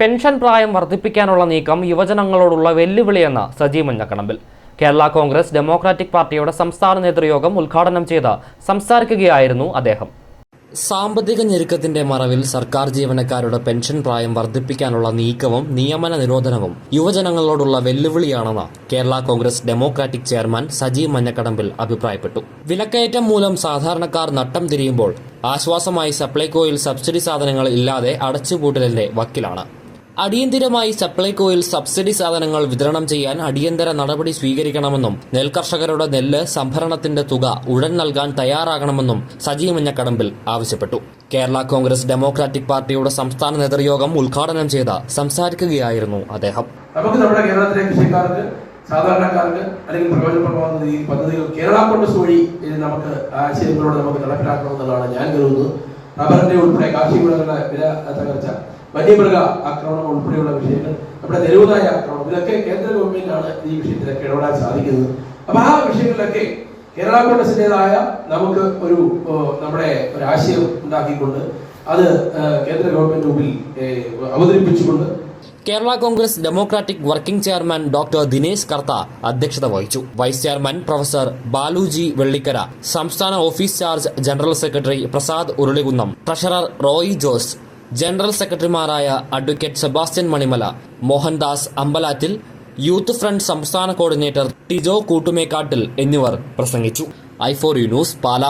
Pension പ്രായം വർദ്ധിപ്പിക്കാനുള്ള നീക്കം യുവജനങ്ങളോടുള്ള വെല്ലുവിളിയെന്ന് സജി മഞ്ഞക്കണമ്പിൽ കേരള കോൺഗ്രസ് ഡെമോക്രാറ്റിക് പാർട്ടിയുടെ സംസ്ഥാന നേതൃയോഗം ഉദ്ഘാടനം ചെയ്ത് സംസാരിക്കുകയായിരുന്നു അദ്ദേഹം. സാമ്പത്തിക ഞെരുക്കത്തിന്റെ മറവിൽ സർക്കാർ ജീവനക്കാരുടെ പെൻഷൻ പ്രായം വർദ്ധിപ്പിക്കാനുള്ള നീക്കവും നിയമന നിരോധനവും യുവജനങ്ങളോടുള്ള വെല്ലുവിളിയാണെന്ന് കേരള കോൺഗ്രസ് ഡെമോക്രാറ്റിക് ചെയർമാൻ സജി മഞ്ഞക്കടമ്പിൽ അഭിപ്രായപ്പെട്ടു. വിലക്കയറ്റം മൂലം സാധാരണക്കാർ നട്ടം തിരിയുമ്പോൾ ആശ്വാസമായി സപ്ലൈകോയിൽ സബ്സിഡി സാധനങ്ങൾ ഇല്ലാതെ അടച്ചുപൂട്ടലിന്റെ വക്കിലാണ്. അടിയന്തിരമായി സപ്ലൈകോയിൽ സബ്സിഡി സാധനങ്ങൾ വിതരണം ചെയ്യാൻ അടിയന്തര നടപടി സ്വീകരിക്കണമെന്നും നെൽകർഷകരുടെ നെല്ല് സംഭരണത്തിന്റെ തുക ഉടൻ നൽകാൻ തയ്യാറാകണമെന്നും സജി മഞ്ഞക്കടമ്പിൽ ആവശ്യപ്പെട്ടു. കേരള കോൺഗ്രസ് ഡെമോക്രാറ്റിക് പാർട്ടിയുടെ സംസ്ഥാന നേതൃയോഗം ഉദ്ഘാടനം ചെയ്ത് സംസാരിക്കുകയായിരുന്നു അദ്ദേഹം. നമുക്ക് നമ്മുടെ കേരളത്തിലെ കൃഷിക്കാർക്ക് സാധാരണക്കാർക്ക് അല്ലെങ്കിൽ പ്രയോജനപ്രദമാകുന്ന ഈ പദ്ധതികൾ കേരള കോൺഗ്രസ് വഴി നമുക്ക് ആശയങ്ങളോട് നമുക്ക് നടപ്പിലാക്കണമെന്നുള്ളതാണ് ഞാൻ കരുതുന്നത്. റബ്ബറിന്റെ ഉൾപ്പെടെ കാർഷിക വിളകളുടെ വില തകർച്ച വന്യമൃഗ ആക്രമണം ഉൾപ്പെടെയുള്ള വിഷയങ്ങൾ നമ്മുടെ നിരവധായ ആക്രമണം ഇതൊക്കെ കേന്ദ്ര ഗവൺമെന്റാണ് ഈ വിഷയത്തിലൊക്കെ ഇടപെടാൻ സാധിക്കുന്നത്. അപ്പൊ ആ വിഷയങ്ങളിലൊക്കെ കേരള കോൺഗ്രസിന്റേതായ നമുക്ക് ഒരു നമ്മുടെ ഒരു ആശയം ഉണ്ടാക്കിക്കൊണ്ട് അത് കേന്ദ്ര ഗവൺമെന്റ് മുമ്പിൽ അവതരിപ്പിച്ചുകൊണ്ട് Kerala Congress democratic working chairman doctor Dinesh Kartha അധ്യക്ഷത വഹിച്ചു. Vice chairman professor Baluji Vellikkara സംസ്ഥാന office charge general secretary Prasad Urulikunnam treasurer Roy Jose general സെക്രട്ടറിമാരായ advocate Sebastian Manimala Mohandas Ambalattil youth front സംസ്ഥാന coordinator Tijo കൂട്ടുമേക്കാട്ടിൽ എന്നിവർ പ്രസംഗിച്ചു. I four U news Pala.